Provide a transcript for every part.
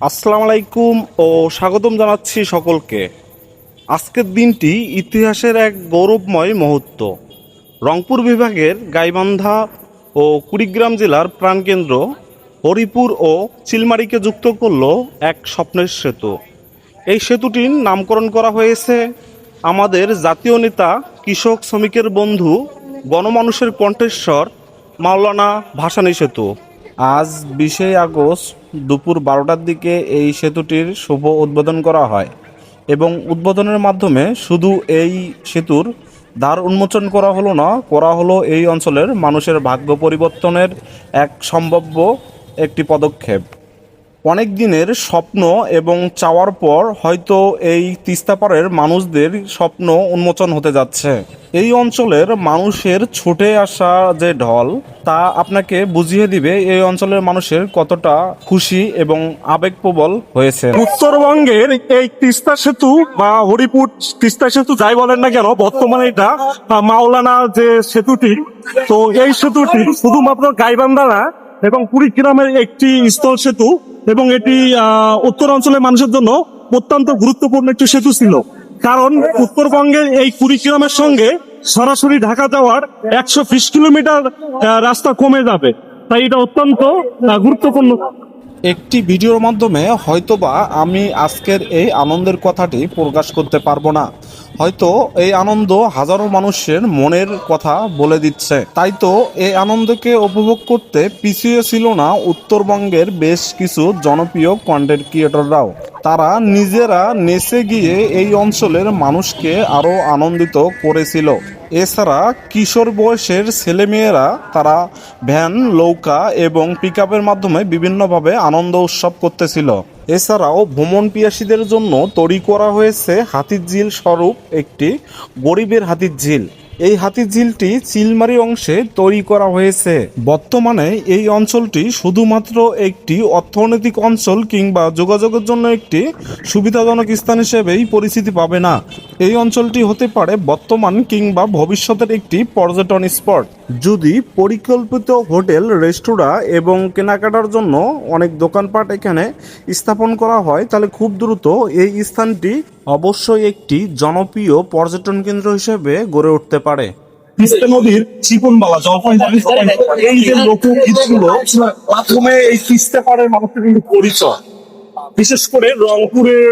আসসালামু আলাইকুম ও স্বাগতম জানাচ্ছি সকলকে। আজকের দিনটি ইতিহাসের এক গৌরবময় মুহূর্ত। রংপুর বিভাগের গাইবান্ধা ও কুড়িগ্রাম জেলার প্রাণকেন্দ্র হরিপুর ও চিলমারিকে যুক্ত করল এক স্বপ্নের সেতু। এই সেতুটির নামকরণ করা হয়েছে আমাদের জাতীয় নেতা, কৃষক শ্রমিকের বন্ধু, গণমানুষের কণ্ঠেশ্বর মাওলানা ভাসানী সেতু। আজ বিশে আগস্ট দুপুর বারোটার দিকে এই সেতুটির শুভ উদ্বোধন করা হয় এবং উদ্বোধনের মাধ্যমে শুধু এই সেতুর দ্বার উন্মোচন করা হলো না, করা হলো এই অঞ্চলের মানুষের ভাগ্য পরিবর্তনের এক সম্ভাব্য একটি পদক্ষেপ। অনেক দিনের স্বপ্ন এবং চাওয়ার পর হয়তো এই তিস্তাপাড়ের মানুষদের স্বপ্ন উন্মোচন হতে যাচ্ছে। এই অঞ্চলের মানুষের ছুটে আসা যে ঢল, তা আপনাকে বুঝিয়ে দিবে এই অঞ্চলের মানুষের কতটা খুশি এবং আবেগপ্রবল হয়েছে। উত্তরবঙ্গের এই তিস্তা সেতু বা হরিপুর তিস্তা সেতু যাই বলেন না কেন, বর্তমানে এটা মাওলানা যে সেতুটি, তো এই সেতুটি শুধুমাত্র গাইবান্ধা না এবং কুড়িগ্রামের একটি স্থল সেতু এবং এটি উত্তরাঞ্চলের মানুষের জন্য অত্যন্ত গুরুত্বপূর্ণ একটি সেতু ছিল। কারণ উত্তরবঙ্গের এই কুড়িগ্রামের সঙ্গে সরাসরি ঢাকা যাওয়ার একশো বিশ কিলোমিটার রাস্তা কমে যাবে। তাই এটা অত্যন্ত গুরুত্বপূর্ণ। একটি ভিডিওর মাধ্যমে হয়তোবা আমি আজকের এই আনন্দের কথাটি প্রকাশ করতে পারব না। হয়তো এই আনন্দ হাজারো মানুষের মনের কথা বলে দিচ্ছে। তাই তো এই আনন্দকে উপভোগ করতে পিছিয়ে ছিল না উত্তরবঙ্গের বেশ কিছু জনপ্রিয় কন্টেন্ট ক্রিয়েটররাও তারা নিজেরা নেচে গিয়ে এই অঞ্চলের মানুষকে আরও আনন্দিত করেছিল। এছাড়া কিশোর বয়সের ছেলেমেয়েরা তারা ভ্যান, নৌকা এবং পিক মাধ্যমে বিভিন্নভাবে আনন্দ উৎসব করতেছিল। এছাড়াও ভ্রমণ পিয়াসীদের জন্য তৈরি করা হয়েছে হাতির ঝিল স্বরূপ একটি গরিবের হাতির ঝিল। এই হাতিঝিলটি চিলমারি অংশে তৈরি করা হয়েছে। বর্তমানে এই অঞ্চলটি শুধুমাত্র একটি অর্থনৈতিক অঞ্চল কিংবা যোগাযোগের জন্য একটি সুবিধাজনক স্থান হিসেবেই পরিচিতি পাবে না। এই অঞ্চলটি হতে পারে বর্তমান কিংবা ভবিষ্যতের একটি পর্যটন স্পট। যদি পরিকল্পিত হোটেল রেস্তোরাঁ এবং কেনাকাটার জন্য অনেক দোকানপাট এখানে স্থাপন করা হয় তাহলে খুব দ্রুত এই স্থানটি অবশ্যই একটি জনপ্রিয় পর্যটন কেন্দ্র হিসেবে গড়ে উঠতে পারে। তিস্তা নদীর জীবনবালা জলপাইগুড়ি এই যে মাধ্যমে এই তিস্তা পাড়ের মানুষের কিন্তু পরিচয়। বিশেষ করে রংপুরের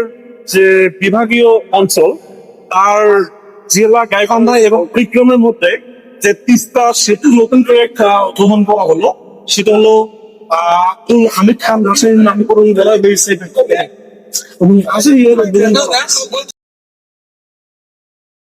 যে বিভাগীয় অঞ্চল তার জেলা গাইবান্ধা এবং বিক্রমের মধ্যে যে তিস্তা সেতু নতুন করে একটা উদ্বোধন করা হলো। সেটা হলো আব্দুল হামিদ খান রাসায়নিক নামকরণ বলা বেরিয়েছে এবং আসলে